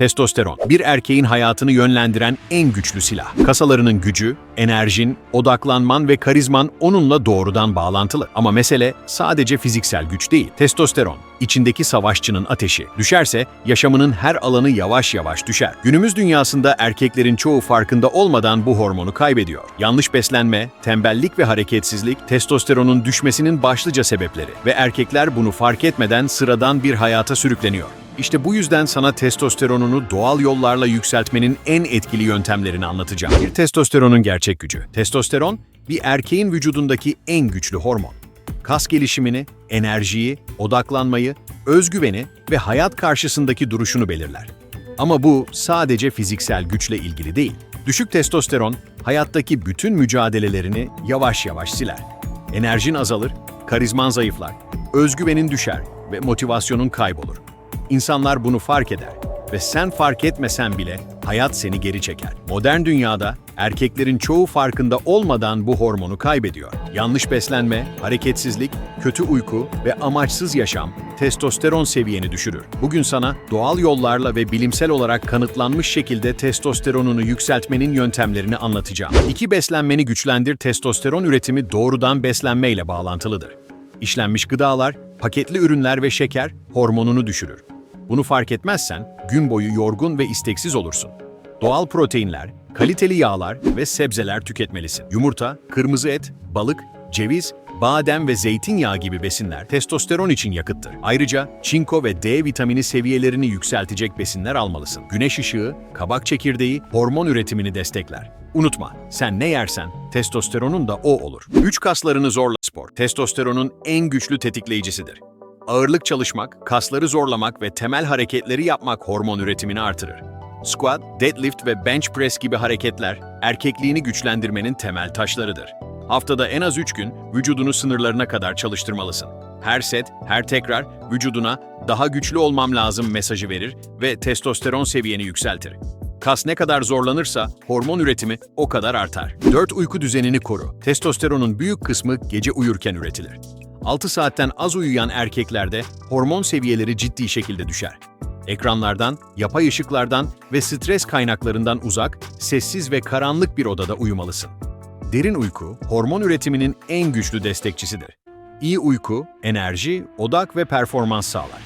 Testosteron, bir erkeğin hayatını yönlendiren en güçlü silah. Kasalarının gücü, enerjin, odaklanman ve karizman onunla doğrudan bağlantılı. Ama mesele sadece fiziksel güç değil. Testosteron, içindeki savaşçının ateşi. Düşerse yaşamının her alanı yavaş yavaş düşer. Günümüz dünyasında erkeklerin çoğu farkında olmadan bu hormonu kaybediyor. Yanlış beslenme, tembellik ve hareketsizlik testosteronun düşmesinin başlıca sebepleri ve erkekler bunu fark etmeden sıradan bir hayata sürükleniyor. İşte bu yüzden sana testosteronunu doğal yollarla yükseltmenin en etkili yöntemlerini anlatacağım. Bir testosteronun gerçek gücü. Testosteron, bir erkeğin vücudundaki en güçlü hormon. Kas gelişimini, enerjiyi, odaklanmayı, özgüveni ve hayat karşısındaki duruşunu belirler. Ama bu sadece fiziksel güçle ilgili değil. Düşük testosteron, hayattaki bütün mücadelelerini yavaş yavaş siler. Enerjin azalır, karizman zayıflar, özgüvenin düşer ve motivasyonun kaybolur. İnsanlar bunu fark eder ve sen fark etmesen bile hayat seni geri çeker. Modern dünyada erkeklerin çoğu farkında olmadan bu hormonu kaybediyor. Yanlış beslenme, hareketsizlik, kötü uyku ve amaçsız yaşam testosteron seviyeni düşürür. Bugün sana doğal yollarla ve bilimsel olarak kanıtlanmış şekilde testosteronunu yükseltmenin yöntemlerini anlatacağım. İki beslenmeni güçlendir testosteron üretimi doğrudan beslenmeyle bağlantılıdır. İşlenmiş gıdalar, paketli ürünler ve şeker hormonunu düşürür. Bunu fark etmezsen gün boyu yorgun ve isteksiz olursun. Doğal proteinler, kaliteli yağlar ve sebzeler tüketmelisin. Yumurta, kırmızı et, balık, ceviz, badem ve zeytinyağı gibi besinler testosteron için yakıttır. Ayrıca çinko ve D vitamini seviyelerini yükseltecek besinler almalısın. Güneş ışığı, kabak çekirdeği hormon üretimini destekler. Unutma, sen ne yersen testosteronun da o olur. Güç kaslarını zorla spor. Testosteronun en güçlü tetikleyicisidir. Ağırlık çalışmak, kasları zorlamak ve temel hareketleri yapmak hormon üretimini artırır. Squat, deadlift ve bench press gibi hareketler erkekliğini güçlendirmenin temel taşlarıdır. Haftada en az 3 gün vücudunu sınırlarına kadar çalıştırmalısın. Her set, her tekrar vücuduna daha güçlü olmam lazım mesajı verir ve testosteron seviyeni yükseltir. Kas ne kadar zorlanırsa hormon üretimi o kadar artar. 4 uyku düzenini koru. Testosteronun büyük kısmı gece uyurken üretilir. 6 saatten az uyuyan erkeklerde hormon seviyeleri ciddi şekilde düşer. Ekranlardan, yapay ışıklardan ve stres kaynaklarından uzak, sessiz ve karanlık bir odada uyumalısın. Derin uyku, hormon üretiminin en güçlü destekçisidir. İyi uyku, enerji, odak ve performans sağlar.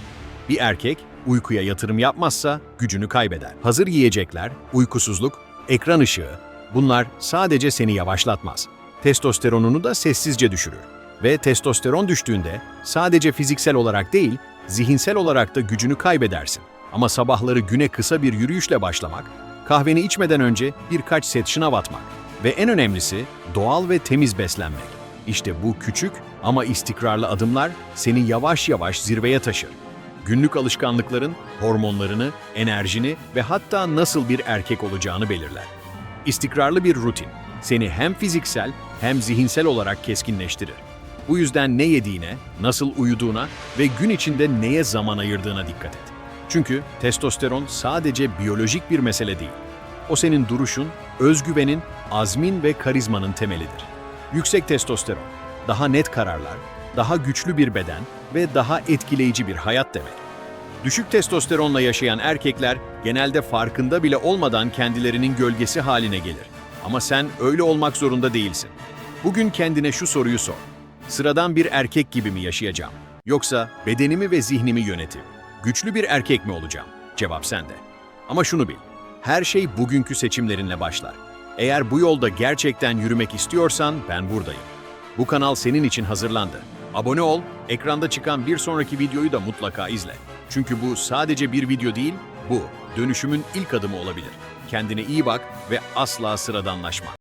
Bir erkek uykuya yatırım yapmazsa gücünü kaybeder. Hazır yiyecekler, uykusuzluk, ekran ışığı bunlar sadece seni yavaşlatmaz. Testosteronunu da sessizce düşürür. Ve testosteron düştüğünde sadece fiziksel olarak değil, zihinsel olarak da gücünü kaybedersin. Ama sabahları güne kısa bir yürüyüşle başlamak, kahveni içmeden önce birkaç set şınav atmak ve en önemlisi doğal ve temiz beslenmek. İşte bu küçük ama istikrarlı adımlar seni yavaş yavaş zirveye taşır. Günlük alışkanlıkların hormonlarını, enerjini ve hatta nasıl bir erkek olacağını belirler. İstikrarlı bir rutin seni hem fiziksel hem zihinsel olarak keskinleştirir. Bu yüzden ne yediğine, nasıl uyuduğuna ve gün içinde neye zaman ayırdığına dikkat et. Çünkü testosteron sadece biyolojik bir mesele değil. O senin duruşun, özgüvenin, azmin ve karizmanın temelidir. Yüksek testosteron, daha net kararlar, daha güçlü bir beden ve daha etkileyici bir hayat demek. Düşük testosteronla yaşayan erkekler genelde farkında bile olmadan kendilerinin gölgesi haline gelir. Ama sen öyle olmak zorunda değilsin. Bugün kendine şu soruyu sor. Sıradan bir erkek gibi mi yaşayacağım? Yoksa bedenimi ve zihnimi yönetip güçlü bir erkek mi olacağım? Cevap sende. Ama şunu bil. Her şey bugünkü seçimlerinle başlar. Eğer bu yolda gerçekten yürümek istiyorsan ben buradayım. Bu kanal senin için hazırlandı. Abone ol, ekranda çıkan bir sonraki videoyu da mutlaka izle. Çünkü bu sadece bir video değil, bu dönüşümün ilk adımı olabilir. Kendine iyi bak ve asla sıradanlaşma.